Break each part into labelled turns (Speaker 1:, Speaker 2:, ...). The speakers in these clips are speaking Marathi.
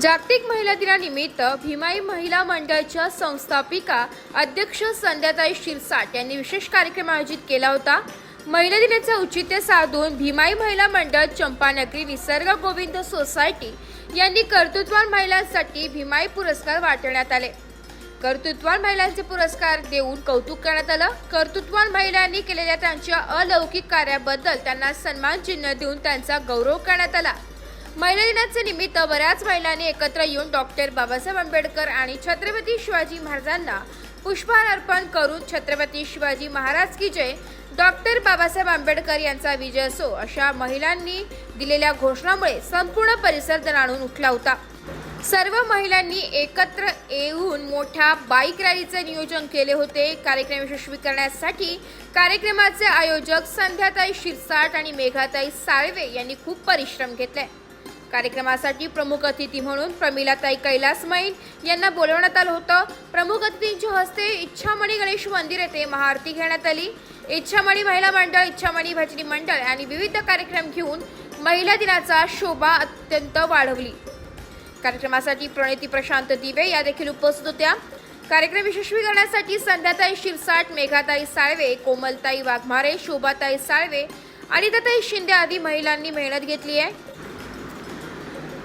Speaker 1: जागतिक महिला दिनानिमित्त भीमाई महिला मंडळाच्या संस्थापिका अध्यक्ष संध्याताई शिरसाट यांनी विशेष कार्यक्रम आयोजित केला होता. महिला दिनाचं औचित्य साधून भीमाई महिला मंडळ चंपानगरी निसर्ग गोविंद सोसायटी यांनी कर्तृत्वान महिलांसाठी भीमाई पुरस्कार वाटण्यात आले. कर्तृत्वान महिलांचे पुरस्कार देऊन कौतुक करण्यात आलं. कर्तृत्वान महिलांनी केलेल्या त्यांच्या अलौकिक कार्याबद्दल त्यांना सन्मान चिन्ह देऊन त्यांचा गौरव करण्यात आला. महिला दिनाचे निमित्त बऱ्याच महिलांनी एकत्र येऊन डॉक्टर बाबासाहेब आंबेडकर आणि छत्रपती शिवाजी महाराजांना पुष्पहार अर्पण करून छत्रपती शिवाजी महाराज की जय डॉक्टर बाबासाहेब आंबेडकर यांचा विजय असो अशा महिलांनी दिलेल्या घोषणामुळे संपूर्ण परिसर दणाणून उठला होता. सर्व महिलांनी एकत्र येऊन मोठ्या बाईक रॅलीचे नियोजन केले होते. कार्यक्रम यशस्वी करण्यासाठी कार्यक्रमाचे आयोजक संध्याताई शिरसाट आणि मेघाताई साळवे यांनी खूप परिश्रम घेतले. कार्यक्रमासाठी प्रमुख अतिथी म्हणून प्रमिलाताई कैलास मैन यांना बोलवण्यात आलं होतं. प्रमुख अतिथींच्या हस्ते इच्छामणी गणेश मंदिर येथे महाआरती घेण्यात आली. इच्छामणी महिला मंडळ इच्छामणी भजनी मंडळ आणि विविध कार्यक्रम घेऊन महिला दिनाचा शोभा अत्यंत वाढवली. कार्यक्रमासाठी प्रणिती प्रशांत दिवे या देखील उपस्थित होत्या. कार्यक्रम यशस्वी करण्यासाठी संध्याताई शिरसाट मेघाताई साळवे कोमलताई वाघमारे शोभाताई साळवे अनिताताई शिंदे आदी महिलांनी मेहनत घेतली आहे.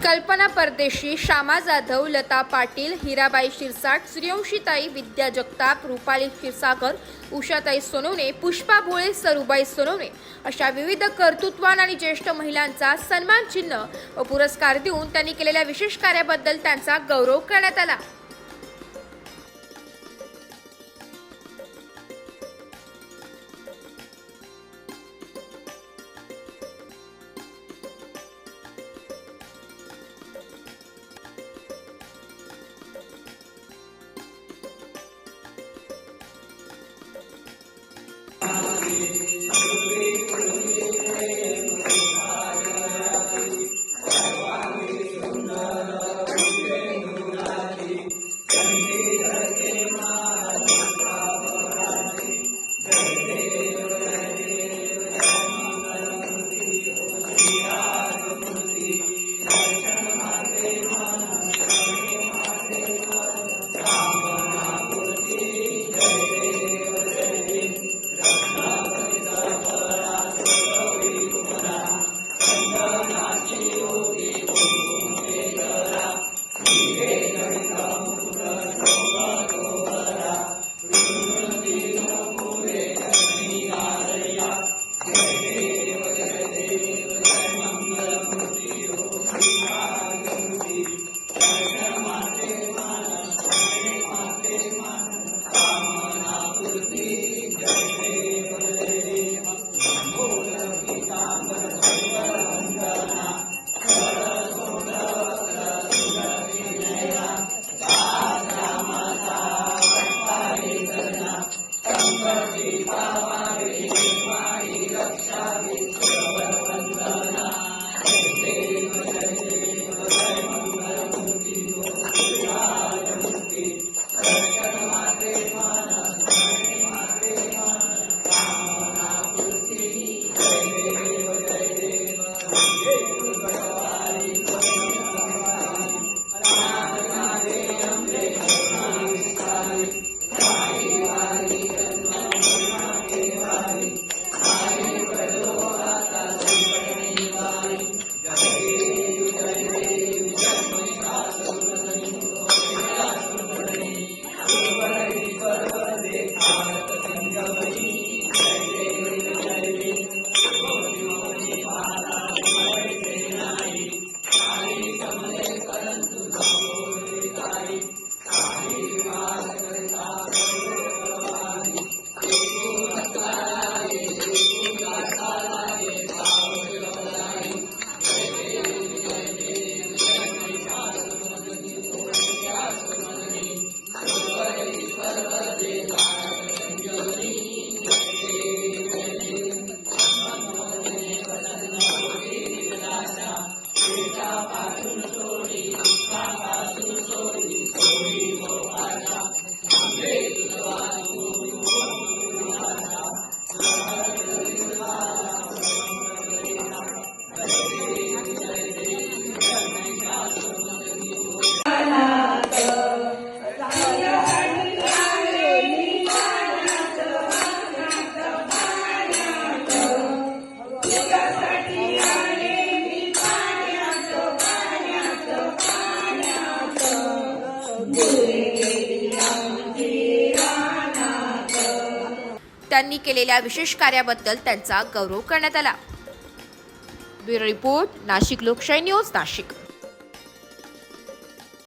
Speaker 1: कल्पना परदेशी श्यामा जाधव लता पाटील हिराबाई शिरसाट सूर्यवंशीताई विद्या जगताप रुपाली क्षीरसागर उषाताई सोनवणे पुष्पा भोळे सरुबाई सोनवणे अशा विविध कर्तृत्वान आणि ज्येष्ठ महिलांचा सन्मान चिन्ह व पुरस्कार देऊन त्यांनी केलेल्या विशेष कार्याबद्दल त्यांचा गौरव करण्यात आला. Thank you. त्यांनी केलेल्या विशेष कार्याबद्दल त्यांचा गौरव करण्यात आला. ब्युरो रिपोर्ट नाशिक लोकशाही न्यूज नाशिक.